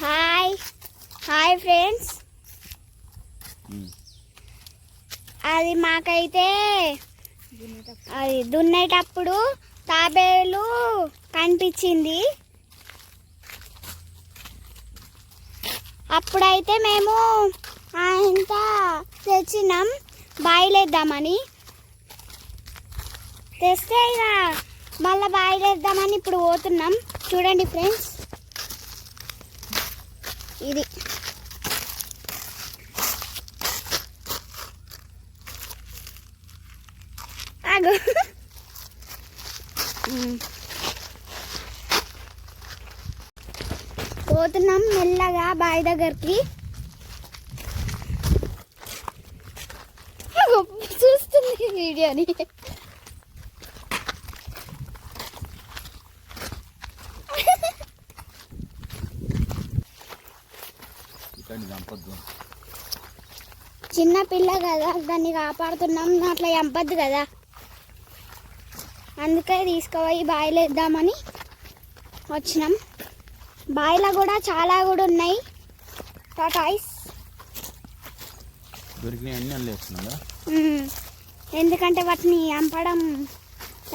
Hi hi friends అది మాకైతే అది దున్నేటప్పుడు తాబేలు కనిపించింది. అప్పుడైతే మేము ఇంత తెచ్చినాం. బాయిలేద్దామని. తెస్తే ఇక మళ్ళీ బాయిలేద్దామని ఇప్పుడు పోతున్నాం. చూడండి ఫ్రెండ్స్ ఇది. ఆగు. పోతున్నాం మెల్లగా బావి దగ్గరికి. చూస్తుంది వీడియోని. ఇక్కడ చంపొద్దు. చిన్న పిల్ల కదా దాన్ని కాపాడుతున్నాం అట్లా చంపద్దు కదా. అందుకే తీసుకుపోయి బాయిలో వేద్దామని వచ్చినాం. బాయిలో కూడా చాలా కూడా ఉన్నాయి. టాటాయిస్ మ్మ్. ఎందుకంటే వాటిని చంపడం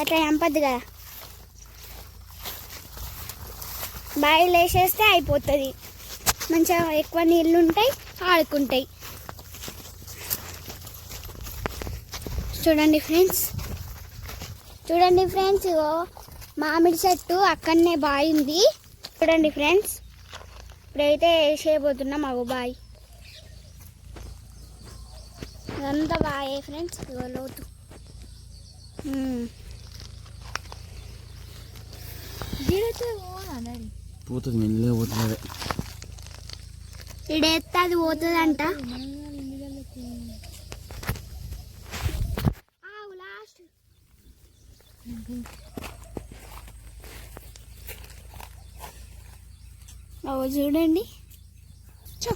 అట్లా చంపద్దు కదా. బాయిలు వేసేస్తే అయిపోతుంది. మంచిగా ఎక్కువ నీళ్ళు ఉంటాయి ఆడుకుంటాయి. చూడండి ఫ్రెండ్స్. చూడండి ఫ్రెండ్స్ ఇగో మామిడి చెట్టు అక్కడనే బావి ఉంది. చూడండి ఫ్రెండ్స్. ఇప్పుడైతే వేసేయబోతున్నాం అగో బావి ఇదంతా బాగా ఫ్రెండ్స్ ఇగో లోతు. పోతుంది మెల్లే పోతుంది ఇడేస్తే అది పోతుందంట లాస్ట్. చూడండి. చూ.